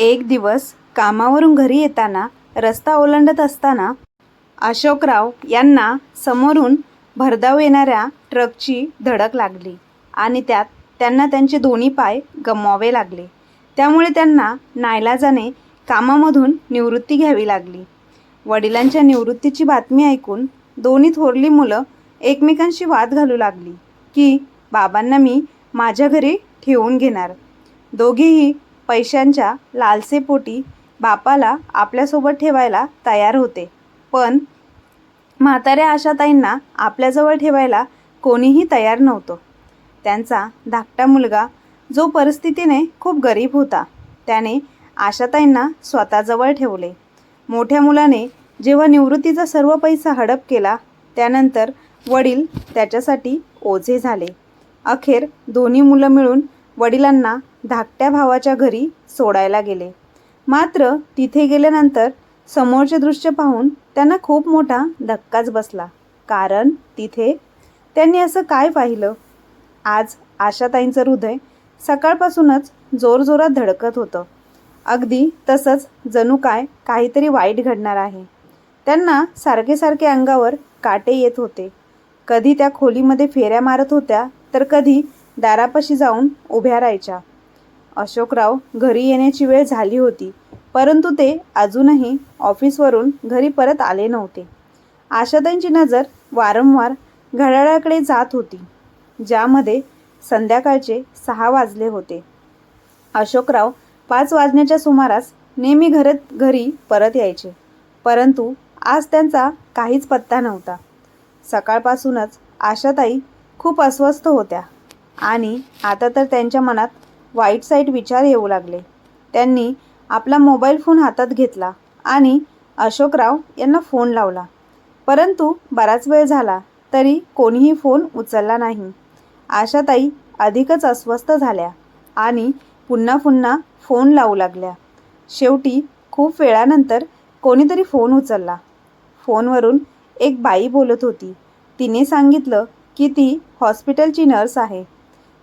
एक दिवस कामावरून घरी येताना रस्ता ओलांडत असताना अशोकराव यांना समोरून भरधाव येणाऱ्या ट्रकची धडक लागली आणि त्यात त्यांना त्यांचे दोन्ही पाय गमवावे लागले. त्यामुळे त्यांना नायलाजाने कामामधून निवृत्ती घ्यावी लागली. वडिलांच्या निवृत्तीची बातमी ऐकून दोन्ही थोरली मुलं एकमेकांशी वाद घालू लागली की बाबांना मी माझ्या घरी ठेवून घेणार. दोघेही पैशांच्या लालसेपोटी बापाला आपल्यासोबत ठेवायला तयार होते. पण म्हाताऱ्या आशाताईंना आपल्याजवळ ठेवायला कोणीही तयार नव्हतं. त्यांचा धाकटा मुलगा जो परिस्थितीने खूप गरीब होता त्याने आशाताईंना स्वतःजवळ ठेवले. मोठ्या मुलाने जेव्हा निवृत्तीचा सर्व पैसा हडप केला त्यानंतर वडील त्याच्यासाठी ओझे झाले. अखेर दोन्ही मुलं मिळून वडिलांना धाकट्या भावाच्या घरी सोडायला गेले. मात्र तिथे गेल्यानंतर समोरचे दृश्य पाहून त्यांना खूप मोठा धक्काच बसला. कारण तिथे त्यांनी असं काय पाहिलं? आज आशाताईंचं हृदय सकाळपासूनच जोरजोरात धडकत होतं. अगदी तसंच जणू काय काहीतरी वाईट घडणार आहे. त्यांना सारखे सारखे अंगावर काटे येत होते. कधी त्या खोलीमध्ये फेऱ्या मारत होत्या तर कधी दारापाशी जाऊन उभ्या राहायच्या. अशोकराव घरी येण्याची वेळ झाली होती परंतु ते अजूनही ऑफिसवरून घरी परत आले नव्हते. आशाताईंची नजर वारंवार घड्याळाकडे जात होती ज्यामध्ये संध्याकाळचे सहा वाजले होते. अशोकराव पाच वाजण्याच्या सुमारास नेहमी घरात घरी परत यायचे परंतु आज त्यांचा काहीच पत्ता नव्हता. सकाळपासूनच आशाताई खूप अस्वस्थ होत्या. आणि आता तर त्यांच्या मनात वाईट साईट विचार येऊ लागले. त्यांनी आपला मोबाईल फोन हातात घेतला आणि अशोकराव यांना फोन लावला. परंतु बराच वेळ झाला तरी कोणीही फोन उचलला नाही. आशाताई अधिकच अस्वस्थ झाल्या आणि पुन्हा पुन्हा फोन लावू लागल्या. शेवटी खूप वेळानंतर कोणीतरी फोन उचलला. फोनवरून एक बाई बोलत होती. तिने सांगितलं की ती हॉस्पिटलची नर्स आहे.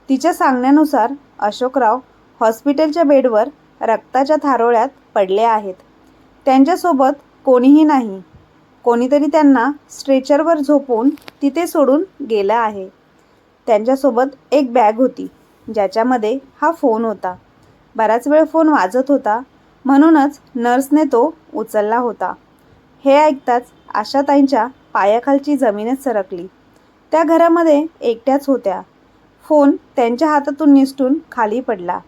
तिच्या सांगण्यानुसार अशोकराव हॉस्पिटलच्या बेडवर रक्ताच्या थारोळ्यात पडले आहेत. त्यांच्यासोबत कोणीही नाही. कोणीतरी त्यांना स्ट्रेचरवर झोपून तिथे सोडून गेलं आहे. त्यांच्यासोबत एक बॅग होती ज्याच्यामध्ये हा फोन होता. बराच वेळ फोन वाजत होता म्हणूनच नर्सने तो उचलला होता. हे ऐकताच आशाताईंच्या पायाखालची जमीनच सरकली. त्या घरामध्ये एकट्याच होत्या. फोन त्यांच्या हातातून निसटून खाली पडला.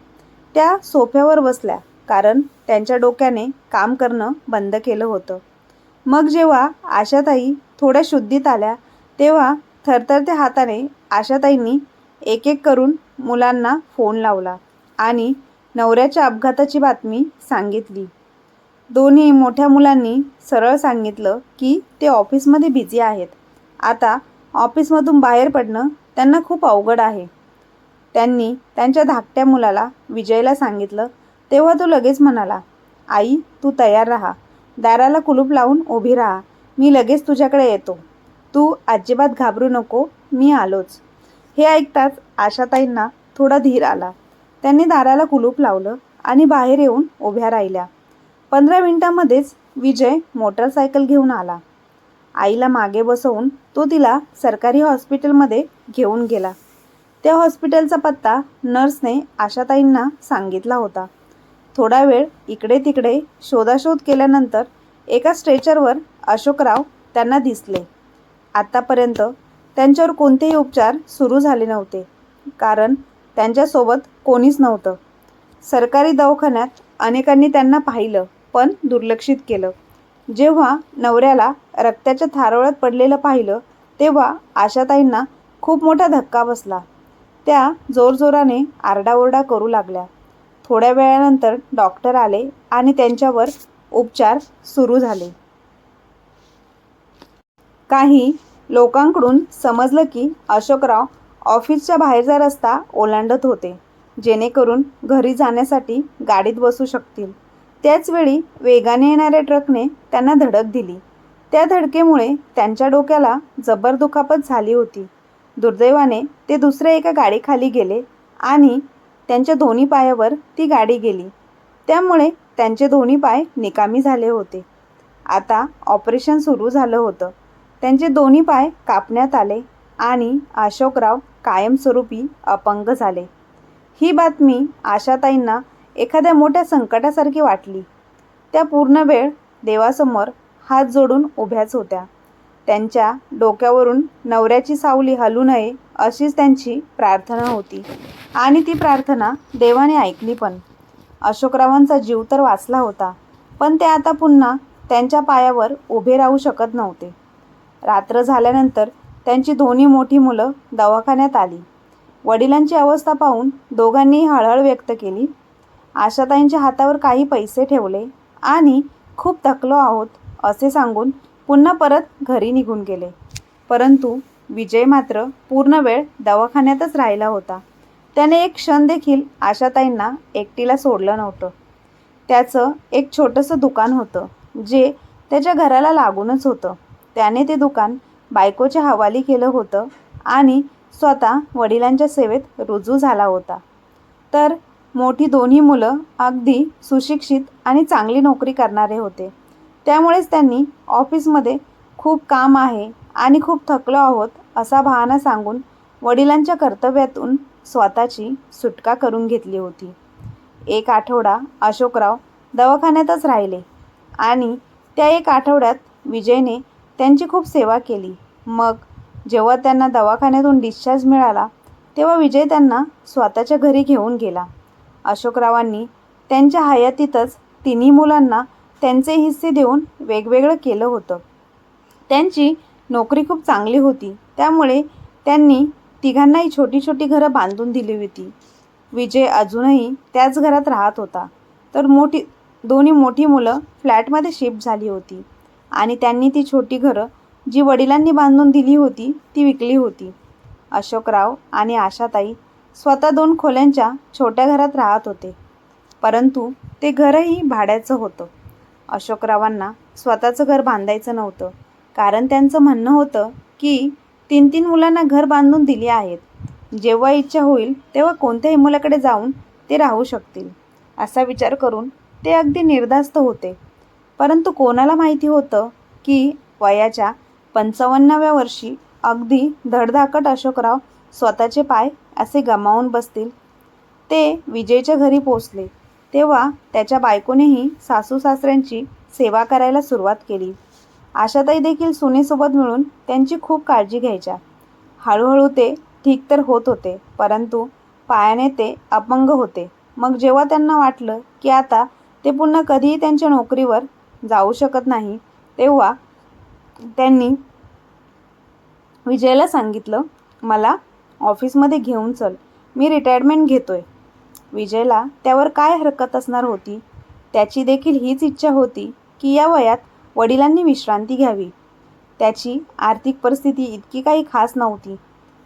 त्या सोफ्यावर बसल्या कारण त्यांच्या डोक्याने काम करणं बंद केलं होतं. मग जेव्हा आशाताई थोड्या शुद्धीत आल्या तेव्हा थरथरत्या हाताने आशाताईंनी एक एक करून मुलांना फोन लावला आणि नवऱ्याच्या अपघाताची बातमी सांगितली. दोन्ही मोठ्या मुलांनी सरळ सांगितलं की ते ऑफिसमध्ये बिझी आहेत. आता ऑफिसमधून बाहेर पडणं त्यांना खूप अवघड आहे. त्यांनी त्यांच्या धाकट्या मुलाला विजयला सांगितलं. तेव्हा तो लगेच म्हणाला आई तू तयार राहा. दाराला कुलूप लावून उभी राहा. मी लगेच तुझ्याकडे येतो. तू अजिबात घाबरू नको. मी आलोच. हे ऐकताच आशाताईंना थोडा धीर आला. त्यांनी दाराला कुलूप लावलं आणि बाहेर येऊन उभ्या राहिल्या. पंधरा मिनिटांमध्येच विजय मोटरसायकल घेऊन आला. आईला मागे बसवून तो तिला सरकारी हॉस्पिटलमध्ये घेऊन गेला. त्या हॉस्पिटलचा पत्ता नर्सने आशाताईंना सांगितला होता. थोडा वेळ इकडे तिकडे शोधाशोध केल्यानंतर एका स्ट्रेचरवर अशोकराव त्यांना दिसले. आत्तापर्यंत त्यांच्यावर कोणतेही उपचार सुरू झाले नव्हते कारण त्यांच्यासोबत कोणीच नव्हतं. सरकारी दवाखान्यात अनेकांनी त्यांना पाहिलं पण दुर्लक्षित केलं. जेव्हा नवऱ्याला रक्ताच्या थारोळ्यात पडलेलं पाहिलं तेव्हा आशाताईंना खूप मोठा धक्का बसला. त्या जोरजोराने आरडाओरडा करू लागल्या. थोड्या वेळानंतर डॉक्टर आले आणि त्यांच्यावर उपचार सुरू झाले. काही लोकांकडून समजलं की अशोकराव ऑफिसच्या बाहेरचा रस्ता ओलांडत होते जेणेकरून घरी जाण्यासाठी गाडीत बसू शकतील. त्याचवेळी वेगाने येणाऱ्या ट्रकने त्यांना धडक दिली. त्या धडकेमुळे त्यांच्या डोक्याला जबर दुखापत झाली होती. दुर्दैवाने ते दुसऱ्या एका गाडीखाली गेले आणि त्यांच्या दोन्ही पायावर ती गाडी गेली. त्यामुळे त्यांचे दोन्ही पाय निकामी झाले होते. आता ऑपरेशन सुरू झालं होतं. त्यांचे दोन्ही पाय कापण्यात आले आणि अशोकराव कायमस्वरूपी अपंग झाले. ही बातमी आशाताईंना एखाद्या मोठ्या संकटासारखी वाटली. त्या पूर्ण वेळ देवासमोर हात जोडून उभ्याच होत्या. त्यांच्या डोक्यावरून नवऱ्याची सावली हलू नये अशीच त्यांची प्रार्थना होती. आणि ती प्रार्थना देवाने ऐकली पण. अशोकरावांचा जीव तर वाचला होता पण ते आता पुन्हा त्यांच्या पायावर उभे राहू शकत नव्हते. रात्र झाल्यानंतर त्यांची दोन्ही मोठी मुलं दवाखान्यात आली. वडिलांची अवस्था पाहून दोघांनीही हळहळ व्यक्त केली. आशाताईंच्या हातावर काही पैसे ठेवले आणि खूप थकलो आहोत असे सांगून पुन्हा परत घरी निघून गेले. परंतु विजय मात्र पूर्ण वेळ दवाखान्यातच राहिला होता. त्याने एक क्षण देखील आशाताईंना एकटीला सोडलं नव्हतं. त्याचं एक छोटंसं दुकान होतं जे त्याच्या घराला लागूनच होतं. त्याने ते दुकान बायकोच्या हवाली केलं होतं आणि स्वतः वडिलांच्या सेवेत रुजू झाला होता. तर मोठी दोन्ही मुलं अगदी सुशिक्षित आणि चांगली नोकरी करणारे होते. त्यामुळेच त्यांनी ऑफिसमध्ये खूप काम आहे आणि खूप थकलो आहोत असा बहाणा सांगून वडिलांच्या कर्तव्यातून स्वतःची सुटका करून घेतली होती. एक आठवडा अशोकराव दवाखान्यातच राहिले आणि त्या एक आठवड्यात विजयने त्यांची खूप सेवा केली. मग जेव्हा त्यांना दवाखान्यातून डिस्चार्ज मिळाला तेव्हा विजय त्यांना स्वतःच्या घरी घेऊन गेला. अशोकरावांनी त्यांच्या हयातीतच तिन्ही मुलांना त्यांचे हिस्से देऊन वेगवेगळं केलं होतं. त्यांची नोकरी खूप चांगली होती. त्यामुळे त्यांनी तिघांनाही छोटी छोटी घरं बांधून दिली होती. विजय अजूनही त्याच घरात राहत होता. तर मोठी दोन्ही मोठी मुलं फ्लॅटमध्ये शिफ्ट झाली होती आणि त्यांनी ती छोटी घरं जी वडिलांनी बांधून दिली होती ती विकली होती. अशोकराव आणि आशाताई स्वतः दोन खोल्यांच्या छोट्या घरात राहत होते. परंतु ते घरही भाड्याचं होतं. अशोकरावांना स्वतःचं घर बांधायचं नव्हतं. कारण त्यांचं म्हणणं होतं की तीन तीन मुलांना घर बांधून दिली आहेत. जेव्हा इच्छा होईल तेव्हा कोणत्याही मुलाकडे जाऊन ते राहू शकतील असा विचार करून ते अगदी निर्धास्त होते. परंतु कोणाला माहिती होतं की वयाच्या पंचावन्नाव्या वर्षी अगदी धडधाकट अशोकराव स्वतःचे पाय असे गमावून बसतील. ते विजयच्या घरी पोचले तेव्हा त्याच्या बायकोनेही सासू सासऱ्यांची सेवा करायला सुरुवात केली. आशाताई देखील सुनेसोबत मिळून त्यांची खूप काळजी घ्यायच्या. हळूहळू ते ठीक तर होत होते परंतु पायाने ते अपंग होते. मग जेव्हा त्यांना वाटलं की आता ते पुन्हा कधीही त्यांच्या नोकरीवर जाऊ शकत नाही तेव्हा त्यांनी विजयला सांगितलं मला ऑफिसमध्ये घेऊन चल. मी रिटायरमेंट घेतोय. विजयला त्यावर काय हरकत असणार होती? त्याची देखील हीच इच्छा होती की या वयात वडिलांनी विश्रांती घ्यावी. त्याची आर्थिक परिस्थिती इतकी काही खास नव्हती.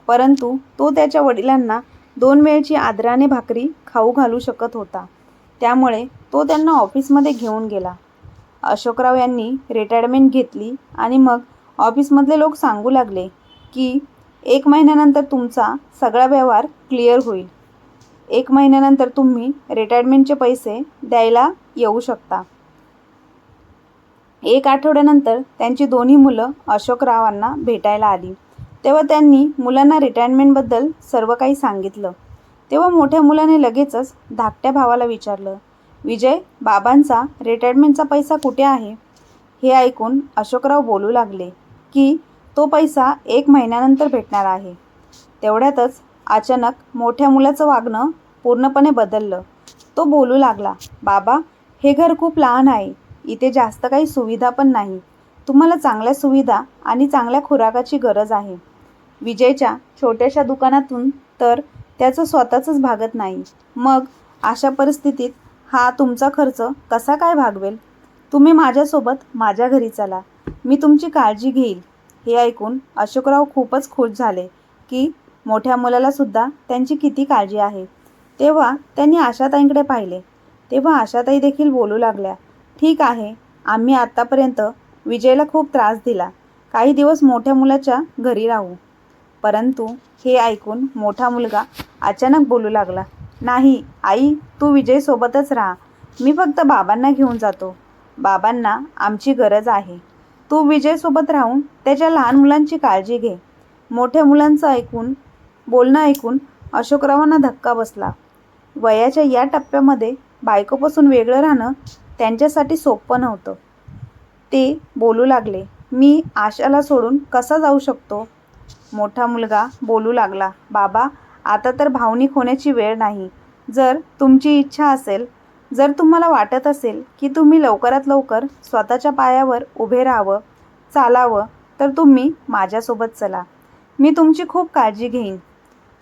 परंतु तो त्याच्या वडिलांना दोन वेळची आदराने भाकरी खाऊ घालू शकत होता. त्यामुळे तो त्यांना ऑफिसमध्ये घेऊन गेला. अशोकराव यांनी रिटायरमेंट घेतली आणि मग ऑफिसमधले लोक सांगू लागले की एक महिन्यानंतर तुमचा सगळा व्यवहार क्लिअर होईल. एक महिन्यानंतर तुम्ही रिटायरमेंटचे पैसे द्यायला येऊ शकता. एक आठवड्यानंतर त्यांची दोन्ही मुलं अशोकरावांना भेटायला आली. तेव्हा त्यांनी मुलांना रिटायरमेंटबद्दल सर्व काही सांगितलं. तेव्हा मोठ्या मुलाने लगेचच धाकट्या भावाला विचारलं विजय बाबांचा रिटायरमेंटचा पैसा कुठे आहे? हे ऐकून अशोकराव बोलू लागले की तो पैसा एक महिन्यानंतर भेटणार आहे. तेवढ्यातच अचानक मोठ्या मुलाचं वागणं पूर्णपणे बदललं. तो बोलू लागला बाबा हे घर खूप लहान आहे. इथे जास्त काही सुविधा पण नाही. तुम्हाला चांगल्या सुविधा आणि चांगल्या खुराकाची गरज आहे. विजयच्या छोट्याशा दुकानातून तर त्याचं स्वतःचंच भागत नाही. मग अशा परिस्थितीत हा तुमचा खर्च कसा काय भागवेल? तुम्ही माझ्यासोबत माझ्या घरी चला. मी तुमची काळजी घेईल. हे ऐकून अशोकराव खूपच खुश झाले की मोठ्या मुलाला सुद्धा त्यांची किती काळजी आहे. तेव्हा त्यांनी आशाताईंकडे पाहिले. तेव्हा आशाताई देखील बोलू लागल्या ठीक आहे आम्ही आत्तापर्यंत विजयला खूप त्रास दिला. काही दिवस मोठ्या मुलाच्या घरी राहू. परंतु हे ऐकून मोठा मुलगा अचानक बोलू लागला नाही आई तू विजयसोबतच राहा. मी फक्त बाबांना घेऊन जातो. बाबांना आमची गरज आहे. तू विजयसोबत राहून त्याच्या लहान मुलांची काळजी घे. मोठ्या मुलांचं ऐकून बोलणं ऐकून अशोकरावांना धक्का बसला. वयाच्या या टप्प्यामध्ये बायकोपासून वेगळं राहणं त्यांच्यासाठी सोपं नव्हतं. ते बोलू लागले मी आशाला सोडून कसा जाऊ शकतो? मोठा मुलगा बोलू लागला बाबा आता तर भावनिक होण्याची वेळ नाही. जर तुमची इच्छा असेल जर तुम्हाला वाटत असेल की तुम्ही लवकरात लवकर स्वतःच्या पायावर उभे राहावं चालावं तर तुम्ही माझ्यासोबत चला. मी तुमची खूप काळजी घेईन.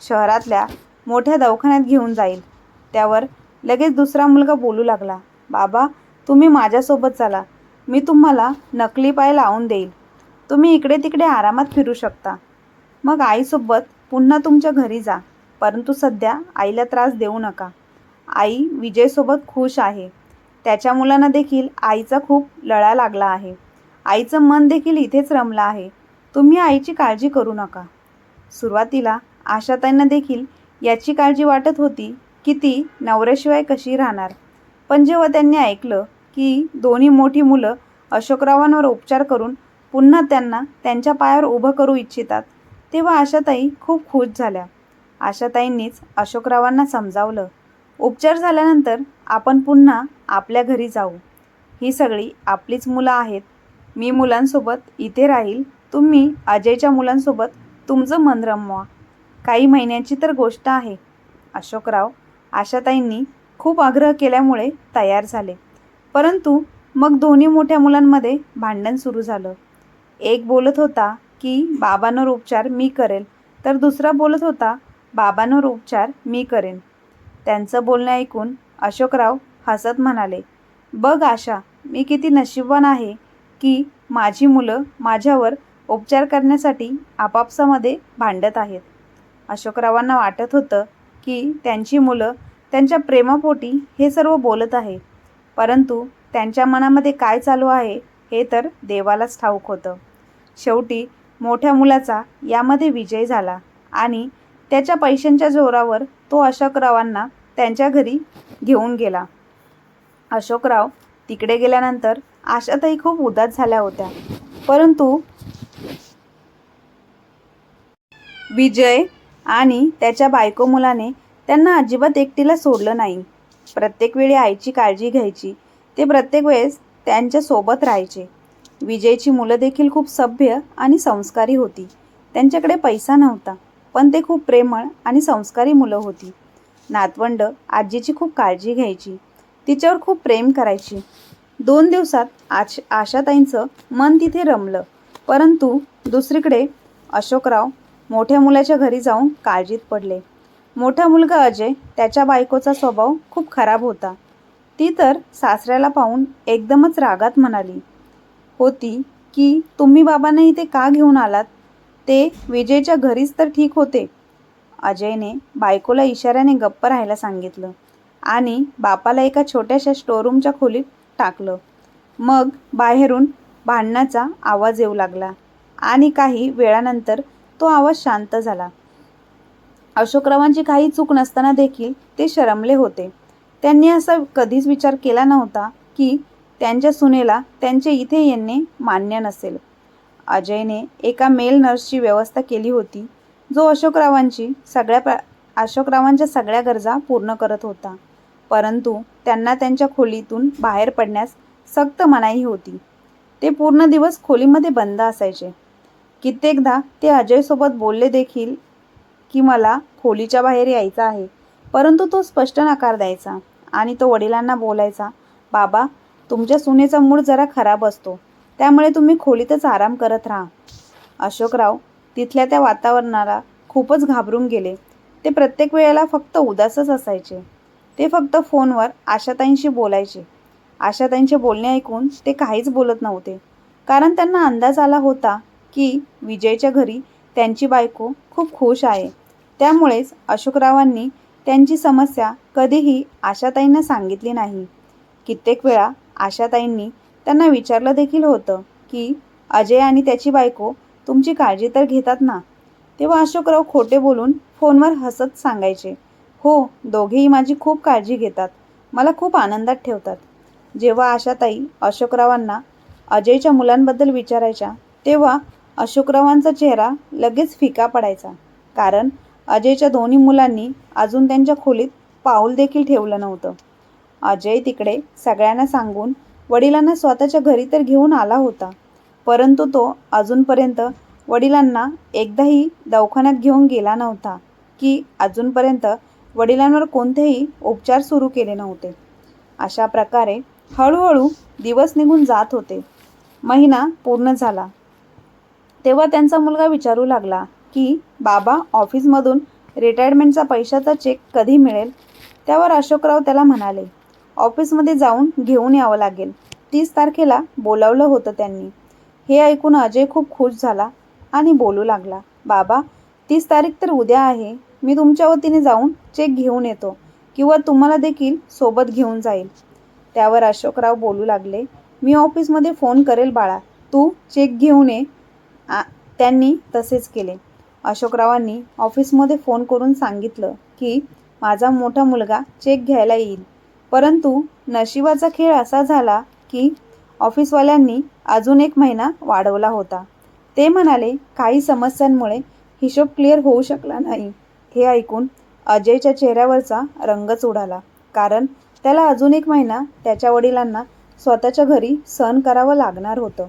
शहरातल्या मोठ्या दवाखान्यात घेऊन जाईल. त्यावर लगेच दुसरा मुलगा बोलू लागला बाबा तुम्ही माझ्यासोबत चला. मी तुम्हाला नकली पाय लावून देईल. तुम्ही इकडे तिकडे आरामात फिरू शकता. मग आईसोबत पुन्हा तुमच्या घरी जा परंतु सध्या आईला त्रास देऊ नका. आई विजयसोबत खुश आहे. त्याच्या मुलांना देखील आईचा खूप लळा लागला आहे. आईचं मन देखील इथेच रमलं आहे. तुम्ही आईची काळजी करू नका. सुरुवातीला आशाताईंना देखील याची काळजी वाटत होती की ती नवऱ्याशिवाय कशी राहणार. पण जेव्हा त्यांनी ऐकलं की दोन्ही मोठी मुलं अशोकरावांवर उपचार करून पुन्हा त्यांना त्यांच्या पायावर उभं करू इच्छितात तेव्हा आशाताई खूप खुश झाल्या. आशाताईंनीच अशोकरावांना समजावलं. उपचार झाल्यानंतर आपण पुन्हा आपल्या घरी जाऊ. ही सगळी आपलीच मुलं आहेत. मी मुलांसोबत इथे राहील. तुम्ही अजयच्या मुलांसोबत तुमचं मन रमवा. काही महिन्यांची तर गोष्ट आहे. अशोकराव आशाताईंनी खूप आग्रह केल्यामुळे तयार झाले. परंतु मग दोन्ही मोठ्या मुलांमध्ये भांडण सुरू झालं. एक बोलत होता की बाबांवर उपचार मी करेल. तर दुसरा बोलत होता बाबांवर उपचार मी करेन. त्यांचं बोलणं ऐकून अशोकराव हसत म्हणाले बघ आशा मी किती नशीबवान आहे की माझी मुलं माझ्यावर उपचार करण्यासाठी आपापसामध्ये भांडत आहेत. अशोकरावांना वाटत होतं की त्यांची मुलं त्यांच्या प्रेमापोटी हे सर्व बोलत आहे परंतु त्यांच्या मनामध्ये काय चालू आहे हे तर देवालाच ठाऊक होतं. शेवटी मोठ्या मुलाचा यामध्ये विजय झाला आणि त्याच्या पैशांच्या जोरावर तो अशोकरावांना त्यांच्या घरी घेऊन गेला. अशोकराव तिकडे गेल्यानंतर आशाताई खूप उदास झाल्या होत्या. परंतु विजय आणि त्याच्या बायको मुलाने त्यांना अजिबात एकटीला सोडलं नाही. प्रत्येक वेळी आईची काळजी घ्यायची. ते प्रत्येक वेळेस त्यांच्यासोबत राहायचे. विजयची मुलं देखील खूप सभ्य आणि संस्कारी होती. त्यांच्याकडे पैसा नव्हता. पण ते खूप प्रेमळ आणि संस्कारी मुलं होती. नातवंड आजीची खूप काळजी घ्यायची. तिच्यावर खूप प्रेम करायची. दोन दिवसात आश आशाताईंचं मन तिथे रमलं. परंतु दुसरीकडे अशोकराव मोठ्या मुलाच्या घरी जाऊन काळजीत पडले. मोठा मुलगा अजय त्याच्या बायकोचा स्वभाव खूप खराब होता. ती तर सासऱ्याला पाहून एकदमच रागात म्हणाली होती की तुम्ही बाबांना इथे का घेऊन आलात? ते विजयच्या घरीच तर ठीक होते. अजयने बायकोला इशाऱ्याने गप्प राहायला सांगितलं आणि बापाला एका छोट्याशा स्टोरूमच्या खोलीत टाकलं. मग बाहेरून भांडणाचा आवाज येऊ लागला आणि काही वेळानंतर तो आवाज शांत झाला. अशोकरावांची काही चूक नसताना देखील ते शरमले होते. त्यांनी असा कधीच विचार केला नव्हता की त्यांच्या सुनेला त्यांचे इथे येणे मान्य नसेल. अजयने एका मेल नर्सची व्यवस्था केली होती जो अशोकरावांची सगळ्या प्र अशोकरावांच्या सगळ्या गरजा पूर्ण करत होता. परंतु त्यांना त्यांच्या खोलीतून बाहेर पडण्यास सक्त मनाई होती. ते पूर्ण दिवस खोलीमध्ये बंद असायचे. कित्येकदा ते अजयसोबत बोलले देखील की मला खोलीच्या बाहेर यायचं आहे परंतु तो स्पष्ट नकार द्यायचा आणि तो वडिलांना बोलायचा बाबा तुमच्या सुनेचा मूड जरा खराब असतो. त्यामुळे तुम्ही खोलीतच आराम करत राहा. अशोकराव तिथल्या त्या वातावरणाला खूपच घाबरून गेले. ते प्रत्येक वेळेला फक्त उदासच असायचे. ते फक्त फोनवर आशाताईंशी बोलायचे. आशाताईंचे बोलणे ऐकून ते काहीच बोलत नव्हते. कारण त्यांना अंदाज आला होता की विजयच्या घरी त्यांची बायको खूप खुश आहे. त्यामुळेच अशोकरावांनी त्यांची समस्या कधीही आशाताईंना सांगितली नाही. कित्येक वेळा आशाताईंनी त्यांना विचारलं देखील होतं की अजय आणि त्याची बायको तुमची काळजी तर घेतात ना? तेव्हा अशोकराव खोटे बोलून फोनवर हसत सांगायचे हो दोघेही माझी खूप काळजी घेतात. मला खूप आनंदात ठेवतात. जेव्हा आशाताई अशोकरावांना अजयच्या मुलांबद्दल विचारायच्या तेव्हा अशोकरावांचा चेहरा लगेच फिका पडायचा. कारण अजयच्या दोन्ही मुलांनी अजून त्यांच्या खोलीत पाऊल देखील ठेवलं नव्हतं. अजय तिकडे सगळ्यांना सांगून वडिलांना स्वतःच्या घरी तर घेऊन आला होता परंतु तो अजूनपर्यंत वडिलांना एकदाही दवाखान्यात घेऊन गेला नव्हता की अजूनपर्यंत वडिलांवर कोणतेही उपचार सुरू केले नव्हते. अशा प्रकारे हळूहळू दिवस निघून जात होते. महिना पूर्ण झाला. तेव्हा त्यांचा मुलगा विचारू लागला की बाबा ऑफिसमधून रिटायरमेंटचा पैशाचा चेक कधी मिळेल? त्यावर अशोकराव त्याला म्हणाले ऑफिसमध्ये जाऊन घेऊन यावं लागेल. तीस तारखेला बोलावलं होतं त्यांनी. हे ऐकून अजय खूप खुश झाला आणि बोलू लागला बाबा तीस तारीख तर उद्या आहे. मी तुमच्या वतीने जाऊन चेक घेऊन येतो किंवा तुम्हाला देखील सोबत घेऊन जाईल. त्यावर अशोकराव बोलू लागले मी ऑफिसमध्ये फोन करेल बाळा. तू चेक घेऊन ये. आ त्यांनी तसेच केले. अशोकरावांनी ऑफिसमध्ये फोन करून सांगितलं की माझा मोठा मुलगा चेक घ्यायला येईल. परंतु नशिबाचा खेळ असा झाला की ऑफिसवाल्यांनी अजून एक महिना वाढवला होता. ते म्हणाले काही समस्यांमुळे हिशोब क्लिअर होऊ शकला नाही. हे ऐकून अजयच्या चेहऱ्यावरचा रंगच उडाला कारण त्याला अजून एक महिना त्याच्या वडिलांना स्वतःच्या घरी सहन करावं लागणार होतं.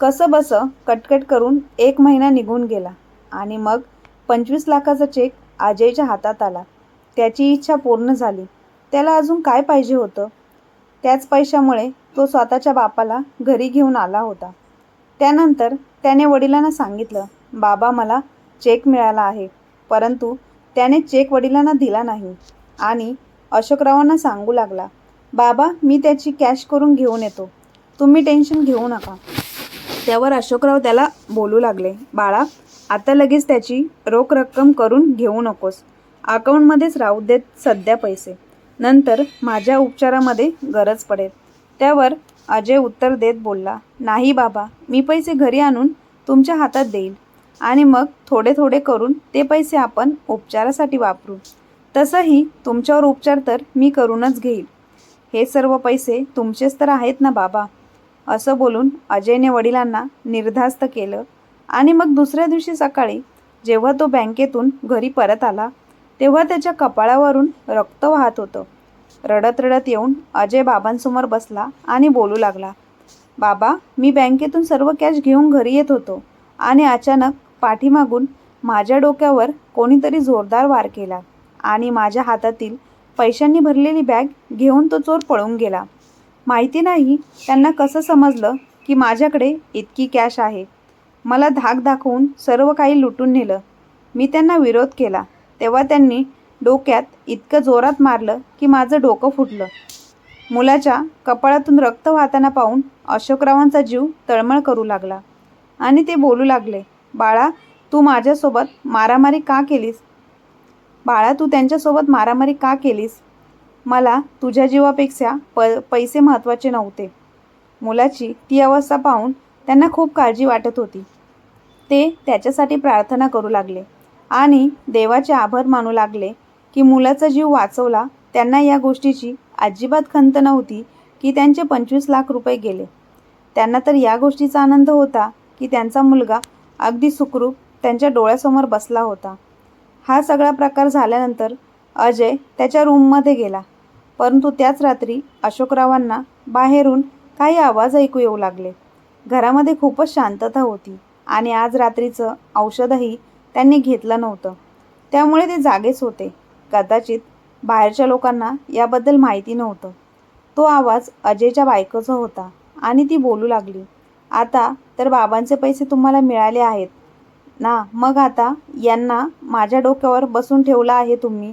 कसं बसं कटकट करून एक महिना निघून गेला आणि मग पंचवीस लाखाचा चेक अजयच्या हातात आला. त्याची इच्छा पूर्ण झाली. त्याला अजून काय पाहिजे होतं? त्याच पैशामुळे तो स्वतःच्या बापाला घरी घेऊन आला होता. त्यानंतर त्याने वडिलांना सांगितलं बाबा मला चेक मिळाला आहे परंतु त्याने चेक वडिलांना दिला नाही. आणि अशोकरावांना सांगू लागला बाबा मी त्याची कॅश करून घेऊन येतो. तुम्ही टेन्शन घेऊ नका. त्यावर अशोकराव त्याला बोलू लागले बाळा आता लगेच त्याची रोख रक्कम करून घेऊ नकोस. अकाउंटमध्येच राहू देत सध्या पैसे. नंतर माझ्या उपचारामध्ये गरज पडेल. त्यावर अजय उत्तर देत बोलला नाही बाबा मी पैसे घरी आणून तुमच्या हातात देईल आणि मग थोडे थोडे करून ते पैसे आपण उपचारासाठी वापरू. तसंही तुमच्यावर उपचार तर मी करूनच घेईल. हे सर्व पैसे तुमचेच तर आहेत ना बाबा असं बोलून अजयने वडिलांना निर्धास्त केलं आणि मग दुसऱ्या दिवशी सकाळी जेव्हा तो बँकेतून घरी परत आला तेव्हा त्याच्या कपाळावरून रक्त वाहत होतं. रडत रडत येऊन अजय बाबांसमोर बसला आणि बोलू लागला बाबा मी बँकेतून सर्व कॅश घेऊन घरी येत होतो आणि अचानक पाठीमागून माझ्या डोक्यावर कोणीतरी जोरदार वार केला आणि माझ्या हातातील पैशांनी भरलेली बॅग घेऊन तो चोर पळून गेला. माहिती नाही त्यांना कसं समजलं की माझ्याकडे इतकी कॅश आहे. मला धाक दाखवून सर्व काही लुटून नेलं. मी त्यांना विरोध केला. तेव्हा त्यांनी डोक्यात इतकं जोरात मारलं की माझं डोकं फुटलं. मुलाच्या कपाळातून रक्त वाहताना पाहून अशोकरावांचा जीव तळमळ करू लागला. आणि ते बोलू लागले बाळा तू माझ्यासोबत मारामारी का केलीस? बाळा तू त्यांच्यासोबत मारामारी का केलीस? मला तुझ्या जीवापेक्षा प पैसे महत्त्वाचे नव्हते. मुलाची ती अवस्था पाहून त्यांना खूप काळजी वाटत होती. ते त्याच्यासाठी प्रार्थना करू लागले. आणि देवाचे आभार मानू लागले की मुलाचा जीव वाचवला. त्यांना या गोष्टीची अजिबात खंत नव्हती की त्यांचे पंचवीस लाख रुपये गेले. त्यांना तर या गोष्टीचा आनंद होता की त्यांचा मुलगा अगदी सुखरूप त्यांच्या डोळ्यासमोर बसला होता. हा सगळा प्रकार झाल्यानंतर अजय त्याच्या रूममध्ये गेला. परंतु त्याच रात्री अशोकरावांना बाहेरून काही आवाज ऐकू येऊ लागले. घरामध्ये खूपच शांतता होती आणि आज रात्रीचं औषधही त्यांनी घेतलं नव्हतं. त्यामुळे ते जागेच होते. कदाचित बाहेरच्या लोकांना याबद्दल माहिती नव्हतं. तो आवाज अजयच्या बायकोचा होता आणि ती बोलू लागली. आता तर बाबांचे पैसे तुम्हाला मिळाले आहेत. ना मग आता यांना माझ्या डोक्यावर बसून ठेवला आहे तुम्ही.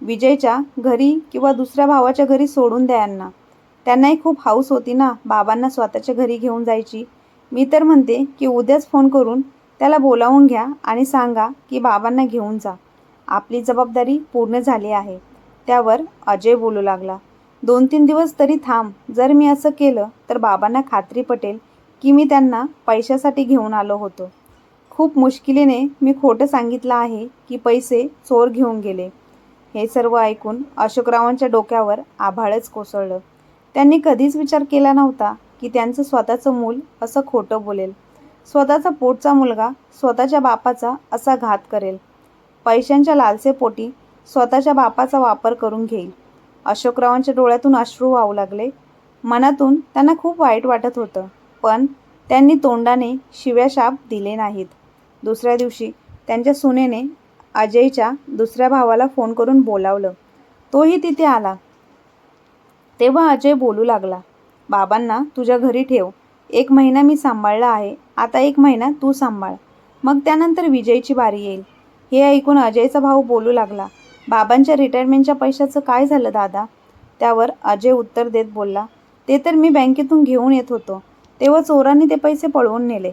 विजयच्या घरी किंवा दुसऱ्या भावाच्या घरी सोडून द्या यांना. त्यांनाही खूप हाऊस होती ना बाबांना स्वतःच्या घरी घेऊन जायची. मी तर म्हणते की उद्याच फोन करून त्याला बोलावून घ्या आणि सांगा की बाबांना घेऊन जा. आपली जबाबदारी पूर्ण झाली आहे. त्यावर अजय बोलू लागला. दोन तीन दिवस तरी थांब. जर मी असं केलं तर बाबांना खात्री पटेल की मी त्यांना पैशासाठी घेऊन आलो होतो. खूप मुश्किलीने मी खोटं सांगितलं आहे की पैसे चोर घेऊन गेले. हे सर्व ऐकून अशोकरावांच्या डोक्यावर आभाळच कोसळलं. त्यांनी कधीच विचार केला नव्हता की त्यांचं स्वतःचं मूल असं खोटं बोलेल. स्वतःचा पोटचा मुलगा स्वतःच्या बापाचा असा घात करेल. पैशांच्या लालसेपोटी स्वतःच्या बापाचा वापर करून घेईल. अशोकरावांच्या डोळ्यातून अश्रू वाहू लागले. मनातून त्यांना खूप वाईट वाटत होतं पण त्यांनी तोंडाने शिव्याशाप दिले नाहीत. दुसऱ्या दिवशी त्यांच्या सुनेने अजयच्या दुसऱ्या भावाला फोन करून बोलावलं. तोही तिथे आला. तेव्हा अजय बोलू लागला बाबांना तुझ्या घरी ठेव. एक महिना मी सांभाळला आहे आता एक महिना तू सांभाळ. मग त्यानंतर विजयची बारी येईल. हे ऐकून अजयचा भाऊ बोलू लागला बाबांच्या रिटायरमेंटच्या पैशाचं काय झालं दादा? त्यावर अजय उत्तर देत बोलला ते तर मी बँकेतून घेऊन येत होतो. तेव्हा चोरांनी ते पैसे पळवून नेले.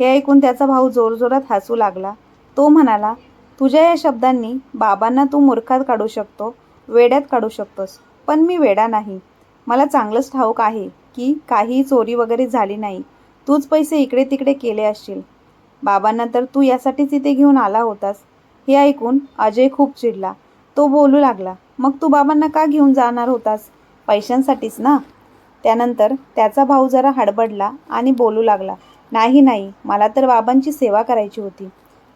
हे ऐकून त्याचा भाऊ जोरजोरात हसू लागला. तो म्हणाला तुझ्या या शब्दांनी बाबांना तू मूर्खात काढू शकतो वेड्यात काढू शकतोस पण मी वेडा नाही. मला चांगलंच ठाऊक आहे. की काही चोरी वगैरे झाली नाही. तूच पैसे इकडे तिकडे केले असशील. बाबांना तर तू यासाठीच इथे घेऊन आला होतास. हे ऐकून अजय खूप चिडला. तो बोलू लागला मग तू बाबांना का घेऊन जाणार होतास? पैशांसाठीच ना? त्यानंतर त्याचा भाऊ जरा हडबडला आणि बोलू लागला नाही नाही मला तर बाबांची सेवा करायची होती.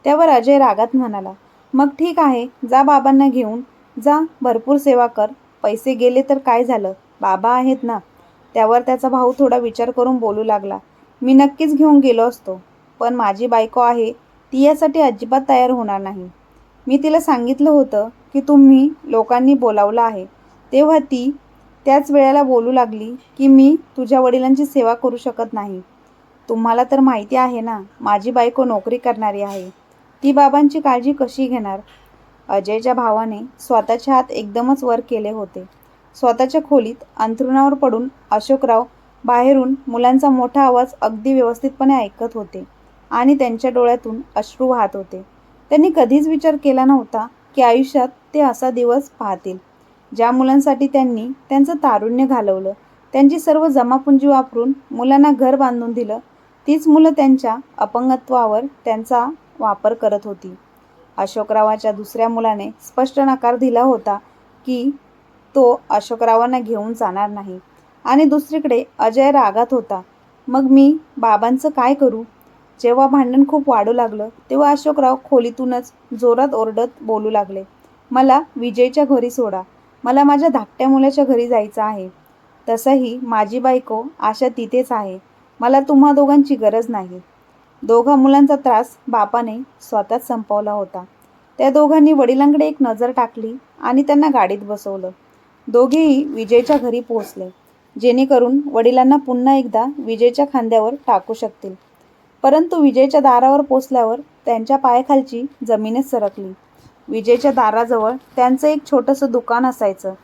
त्यावर अजय रागात म्हणाला मग ठीक आहे जा बाबांना घेऊन जा भरपूर सेवा कर. पैसे गेले तर काय झालं? बाबा आहेत ना. त्यावर त्याचा भाऊ थोडा विचार करून बोलू लागला. मी नक्कीच घेऊन गेलो असतो पण माझी बायको आहे ती यासाठी अजिबात तयार होणार नाही. मी तिला सांगितलं होतं की तुम्ही लोकांनी बोलावलं आहे. तेव्हा ती त्याच वेळेला बोलू लागली की मी तुझ्या वडिलांची सेवा करू शकत नाही. तुम्हाला तर माहिती आहे ना माझी बायको नोकरी करणारी आहे. ती बाबांची काळजी कशी घेणार? अजयच्या भावाने स्वतःचे हात एकदमच वर केले होते. स्वतःच्या खोलीत अंथरुणावर पडून अशोकराव बाहेरून मुलांचा मोठा आवाज अगदी व्यवस्थितपणे ऐकत होते आणि त्यांच्या डोळ्यातून अश्रू वाहत होते. त्यांनी कधीच विचार केला नव्हता की आयुष्यात ते असा दिवस पाहतील. ज्या मुलांसाठी त्यांनी त्यांचं तारुण्य घालवलं त्यांची सर्व जमापुंजी वापरून मुलांना घर बांधून दिलं तीच मुलं त्यांच्या अपंगत्वावर त्यांचा वापर करत होती. अशोकरावाच्या दुसऱ्या मुलाने स्पष्ट नकार दिला होता की तो अशोकरावांना घेऊन जाणार नाही. आणि दुसरीकडे अजय रागात होता. मग मी बाबांचं काय करू? जेव्हा भांडण खूप वाढू लागलं तेव्हा अशोकराव खोलीतूनच जोरात ओरडत बोलू लागले. मला विजयच्या घरी सोडा. मला माझ्या धाकट्या मुलाच्या घरी जायचं आहे. तसंही माझी बायको आशा तिथेच आहे. मला तुम्हा दोघांची गरज नाही. दोघा मुलांचा त्रास बापाने स्वतःच संपवला होता. त्या दोघांनी वडिलांकडे एक नजर टाकली आणि त्यांना गाडीत बसवलं. दोघेही विजयच्या घरी पोहोचले जेणेकरून वडिलांना पुन्हा एकदा विजयच्या खांद्यावर टाकू शकतील. परंतु विजयच्या दारावर पोचल्यावर त्यांच्या पायाखालची जमीनच सरकली. विजयच्या दाराजवळ त्यांचं एक छोटंसं दुकान असायचं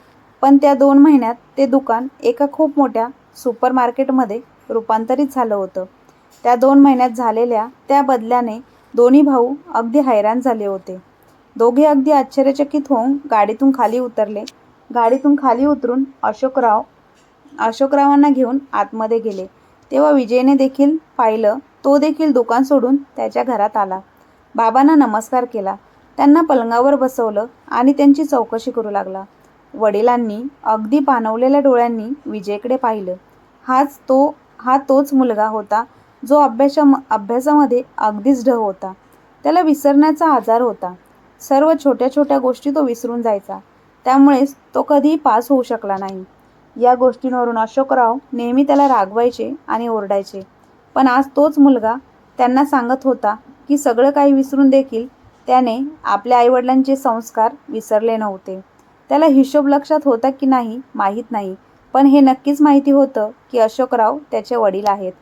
पण त्या दोन महिन्यात ते दुकान एका खूप मोठ्या सुपर मार्केटमध्ये रूपांतरित झालं होतं. त्या दोन महिन्यात झालेल्या त्या बदल्याने दोन्ही भाऊ अगदी हैराण झाले होते. दोघे अगदी आश्चर्यचकित होऊन गाडीतून खाली उतरले गाडीतून खाली उतरून अशोकराव अशोकरावांना घेऊन आतमध्ये गेले. तेव्हा विजयने देखील पाहिलं तो देखील दुकान सोडून त्याच्या घरात आला. बाबांना नमस्कार केला. त्यांना पलंगावर बसवलं आणि त्यांची चौकशी करू लागला. वडिलांनी अगदी पाणवलेल्या डोळ्यांनी विजयकडे पाहिलं. हाच तो हा तोच मुलगा होता जो अभ्यासा अभ्यासामध्ये अगदीच ढ होता. त्याला विसरण्याचा आजार होता. सर्व छोट्या छोट्या गोष्टी तो विसरून जायचा. त्यामुळेच तो कधीही पास होऊ शकला नाही. या गोष्टींवरून अशोकराव नेहमी त्याला रागवायचे आणि ओरडायचे. पण आज तोच मुलगा त्यांना सांगत होता की सगळं काही विसरून देखील त्याने आपल्या आईवडिलांचे संस्कार विसरले नव्हते. त्याला हिशोब लक्षात होता की नाही माहीत नाही. पण हे नक्कीच माहिती होतं की अशोकराव त्याचे वडील आहेत.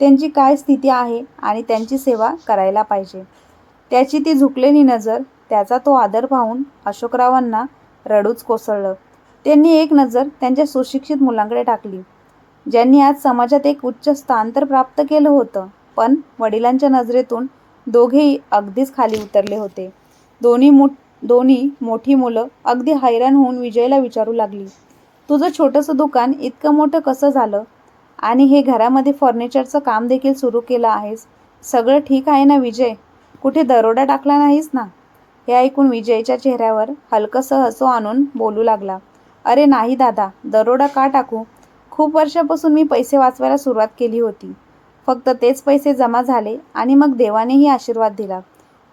त्यांची काय स्थिती आहे आणि त्यांची सेवा करायला पाहिजे. त्याची ती झुकलेली नजर त्याचा तो आदर पाहून अशोकरावांना रडूच कोसळलं. त्यांनी एक नजर त्यांच्या सुशिक्षित मुलांकडे टाकली. ज्यांनी आज समाजात एक उच्च स्थान तर प्राप्त केलं होतं पण वडिलांच्या नजरेतून दोघेही अगदीच खाली उतरले होते. दोन्ही मो दोन्ही मोठी मुलं अगदी हैराण होऊन विजयला विचारू लागली. तुझं छोटंसं दुकान इतकं मोठं कसं झालं? आणि हे घरामध्ये फर्निचरचं काम देखील सुरू केलं आहेस? सगळं ठीक आहे ना विजय? कुठे दरोडा टाकला नाहीस ना? हे ऐकून विजयच्या चेहऱ्यावर हलकंसं हसू आणून बोलू लागला. अरे नाही दादा दरोडा का टाकू? खूप वर्षापासून मी पैसे वाचवायला सुरुवात केली होती. फक्त तेच पैसे जमा झाले आणि मग देवानेही आशीर्वाद दिला.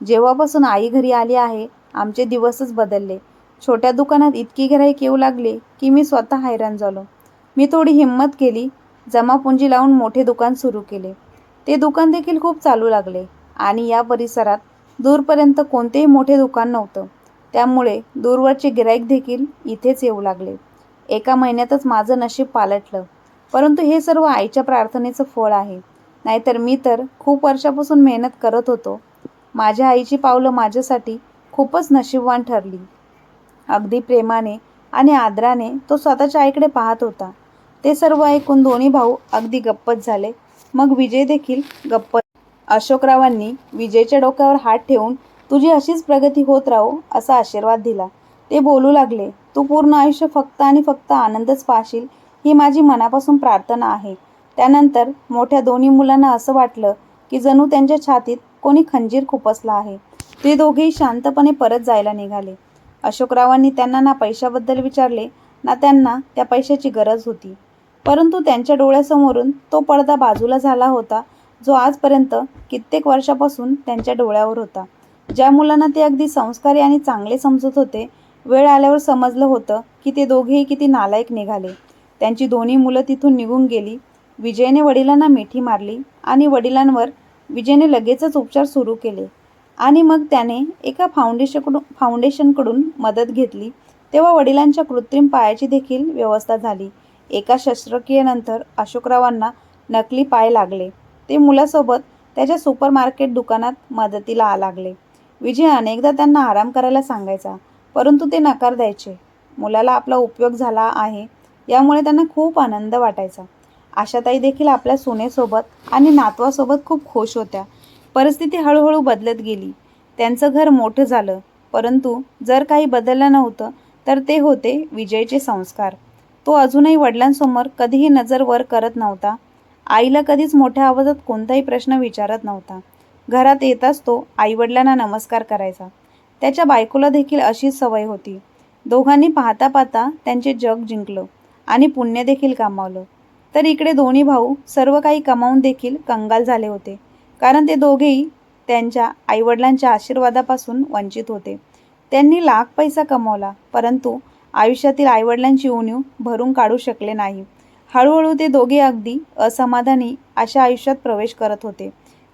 जेव्हापासून आई घरी आली आहे आमचे दिवसच बदलले. छोट्या दुकानात इतकी गिराईक येऊ लागली की मी स्वतः हैराण झालो. मी थोडी हिंमत केली जमापुंजी लावून मोठे दुकान सुरू केले. ते दुकान देखील खूप चालू लागले आणि या परिसरात दूरपर्यंत कोणतेही मोठे दुकान नव्हतं. त्यामुळे दूरवरचे गिराईक देखील इथेच येऊ लागले. एका महिन्यातच माझं नशीब पालटलं. परंतु हे सर्व आईच्या प्रार्थनेचं फळ आहे. नाहीतर मी तर खूप वर्षापासून मेहनत करत होतो. माझ्या आईची पावलं माझ्यासाठी खूपच नशीबवान ठरली. अगदी प्रेमाने आणि आदराने तो स्वतःच्या आईकडे पाहत होता. ते सर्व ऐकून दोन्ही भाऊ अगदी गप्पच झाले. मग विजय देखील गप्प अशोकरावांनी विजयच्या डोक्यावर हात ठेवून तुझी अशीच प्रगती होत राहो असा आशीर्वाद दिला. ते बोलू लागले तू पूर्ण आयुष्य फक्त आणि फक्त आनंदच पाहशील ही माझी मनापासून प्रार्थना आहे. त्यानंतर मोठ्या दोन्ही मुलांना असं वाटलं की जणू त्यांच्या छातीत कोणी खंजीर खुपसला आहे. ते दोघेही शांतपणे परत जायला निघाले. अशोकरावांनी त्यांना ना पैशाबद्दल विचारले ना त्यांना त्या पैशाची गरज होती. परंतु त्यांच्या डोळ्यासमोरून तो पडदा बाजूला झाला होता जो आजपर्यंत कित्येक वर्षापासून त्यांच्या डोळ्यावर होता. ज्या मुलांना ते अगदी संस्कारी आणि चांगले समजत होते वेळ आल्यावर समजलं होतं की ते दोघेही किती नालायक निघाले. त्यांची दोन्ही मुलं तिथून निघून गेली. विजयने वडिलांना मिठी मारली आणि वडिलांवर विजयने लगेचच उपचार सुरू केले. आणि मग त्याने एका फाउंडेशनकडून फाउंडेशनकडून मदत घेतली. तेव्हा वडिलांच्या कृत्रिम पायाची देखील व्यवस्था झाली. एका शस्त्रक्रियेनंतर अशोकरावांना नकली पाय लागले. ते मुलासोबत त्याच्या सुपरमार्केट दुकानात मदतीला आ लागले. विजय अनेकदा त्यांना आराम करायला सांगायचा परंतु ते नकार द्यायचे. मुलाला आपला उपयोग झाला आहे यामुळे त्यांना खूप आनंद वाटायचा. आशाताई देखील आपल्या सुनेसोबत आणि नातवासोबत खूप खुश होत्या. परिस्थिती हळूहळू बदलत गेली. त्यांचं घर मोठं झालं परंतु जर काही बदललं नव्हतं तर ते होते विजयचे संस्कार. तो अजूनही वडिलांसमोर कधीही नजर वर करत नव्हता आईला कधीच मोठ्या आवाजात कोणताही प्रश्न विचारत नव्हता. घरात येताच तो आईवडिलांना नमस्कार करायचा. त्याच्या बायकोला देखील अशीच सवय होती. दोघांनी पाहता पाहता त्यांचे जग जिंकलं आणि पुण्य देखील कमावलं. तर इकडे दोन्ही भाऊ सर्व काही कमावून देखील कंगाल झाले होते. कारण ते दोघेही त्यांच्या आईवडिलांच्या आशीर्वादापासून वंचित होते. त्यांनी लाख पैसा कमावला परंतु आयुष्यातील आईवडिलांची उणीव भरून काढू शकले नाही. हळूहळू ते दोघे अगदी असमाधानी अशा आयुष्यात प्रवेश करत होते.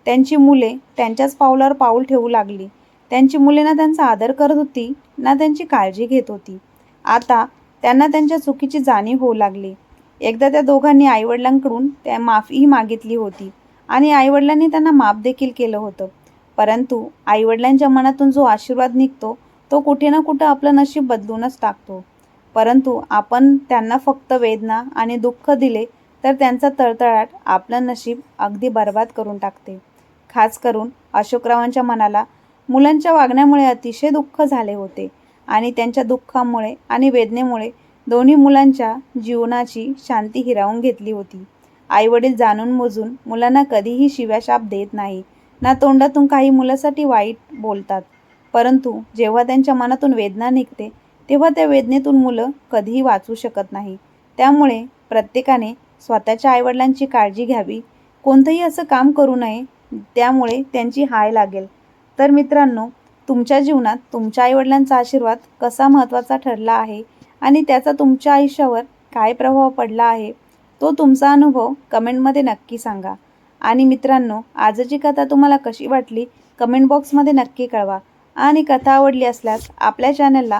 त्यांची मुले त्यांच्याच पावलावर पाऊल ठेवू लागली. त्यांची मुले ना त्यांचा आदर करत होती ना त्यांची काळजी घेत होती. आता त्यांना त्यांच्या चुकीची जाणीव होऊ लागली. एकदा त्या दोघांनी आईवडिलांकडून त्या माफीही मागितली होती आणि आईवडिलांनी त्यांना माफ देखील केलं होतं. परंतु आईवडिलांच्या मनातून जो आशीर्वाद निघतो तो कुठे ना कुठं आपलं नशीब बदलूनच टाकतो. परंतु आपण त्यांना फक्त वेदना आणि दुःख दिले तर त्यांचा तळतळाट आपलं नशीब अगदी बर्बाद करून टाकते. खास करून अशोकरावांच्या मनाला मुलांच्या वागण्यामुळे अतिशय दुःख झाले होते आणि त्यांच्या दुःखामुळे आणि वेदनेमुळे दोन्ही मुलांच्या जीवनाची शांती हिरावून घेतली होती. आईवडील जाणून मोजून मुलांना कधीही शिव्याशाप देत नाही ना तोंडातून काही मुलासाठी वाईट बोलतात. परंतु जेव्हा त्यांच्या मनातून वेदना निघते तेव्हा त्या वेदनेतून मुलं कधीही वाचू शकत नाही. त्यामुळे प्रत्येकाने स्वतःच्या आईवडिलांची काळजी घ्यावी. कोणतंही असं काम करू नये त्यामुळे त्यांची हाय लागेल. तर मित्रांनो तुमच्या जीवनात तुमच्या आईवडिलांचा आशीर्वाद कसा महत्त्वाचा ठरला आहे आणि त्याचा तुमच्या आयुष्यावर काय प्रभाव पडला आहे तो तुमचा अनुभव कमेंटमध्ये नक्की सांगा. आणि मित्रांनो आजची कथा तुम्हाला कशी वाटली कमेंट बॉक्समध्ये नक्की कळवा. आणि कथा आवडली असल्यास आपल्या चॅनलला